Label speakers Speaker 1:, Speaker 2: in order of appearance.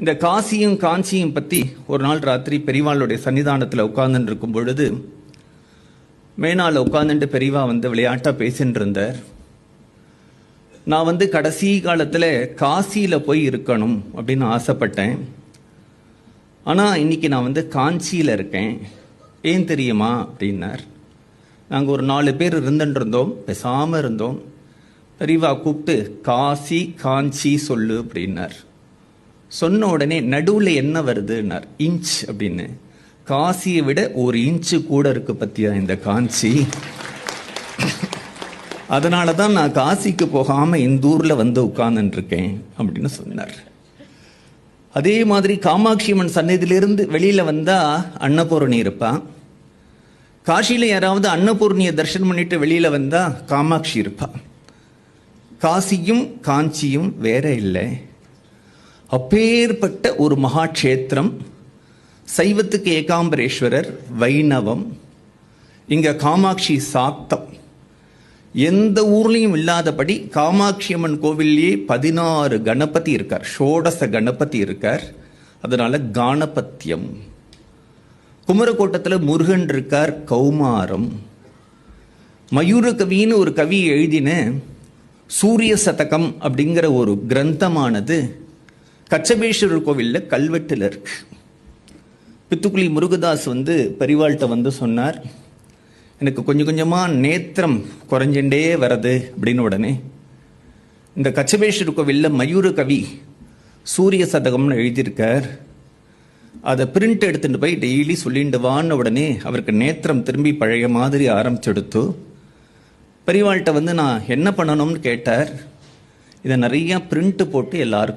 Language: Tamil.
Speaker 1: இந்த காசியும் காஞ்சியும் பற்றி ஒரு நாள் ராத்திரி பெரியவாளுடைய சன்னிதானத்தில் உட்கார்ந்துட்டு இருக்கும் பொழுது மேனால உட்காந்துட்டு பெரியவா வந்து விளையாட்டாக பேசிட்டு இருந்தார். நான் வந்து கடைசி காலத்தில் காசியில் போய் இருக்கணும் அப்படின்னு ஆசைப்பட்டேன். ஆனால் இன்னைக்கு நான் வந்து காஞ்சியில் இருக்கேன். ஏன் தெரியுமா அப்படின்னார். நாங்கள் ஒரு நாலு பேர் இருந்துட்டு இருந்தோம் பேசாமல் இருந்தோம். பெரியவா கூப்பிட்டு காசி காஞ்சி சொல்லு அப்படின்னார். சொன்ன உடனே நடுவில் என்ன வருதுன்னார்? இன்ச் அப்படின்னு. காசியை விட ஒரு இன்ச்சு கூட இருக்கு பத்தியா இந்த காஞ்சி? அதனால தான் நான் காசிக்கு போகாமல் இந்த ஊரில் வந்து உட்கார்ந்துருக்கேன் அப்படின்னு சொன்னார். அதே மாதிரி காமாட்சி அம்மன் சன்னதியிலிருந்து வெளியில் வந்தால் அன்னபூரணி இருப்பான் காசியில் யாராவது அன்னபூர்ணியை தரிசனம் பண்ணிட்டு வெளியில் வந்தால் காமாட்சி இருப்பான் காசியும் காஞ்சியும் வேற இல்லை. அப்பேற்பட்ட ஒரு மகாட்சேத்திரம் சைவத்துக்கு ஏகாம்பரேஸ்வரர் வைணவம் இங்க காமாட்சி சாத்தம். எந்த ஊர்லேயும் இல்லாதபடி காமாட்சி அம்மன் கோவில்லையே பதினாறு கணபதி இருக்கார் ஷோடச கணபதி இருக்கார். அதனால கானபத்தியம் குமரக்கோட்டத்தில் முருகன் இருக்கார் கௌமாரம். மயூர கவின்னு ஒரு கவி எழுதின சூரிய சதகம் அப்படிங்கிற ஒரு கிரந்தமானது கச்சபேஸ்வரர் கோவிலில் கல்வெட்டில் இருக்கு. பித்துக்குளி முருகதாஸ் வந்து பெரிவாள்கிட்ட வந்து சொன்னார் எனக்கு கொஞ்சம் கொஞ்சமாக நேத்திரம் குறைஞ்சுட்டே வருது அப்படின்னு உடனே இந்த கச்சபேஸ்வரர் கோவிலில் மயூர கவி சூரிய சதகம்னு எழுதியிருக்கார். அதை பிரிண்ட் எடுத்துட்டு போய் டெய்லி சொல்லிட்டு வான்னு உடனே அவருக்கு நேத்திரம் திரும்பி பழைய மாதிரி ஆரம்பிச்செடுத்து பெரியவாள்கிட்ட வந்து நான் என்ன பண்ணணும்னு கேட்டார். இதை நிறையா பிரிண்ட்டு போட்டு எல்லாருக்கும்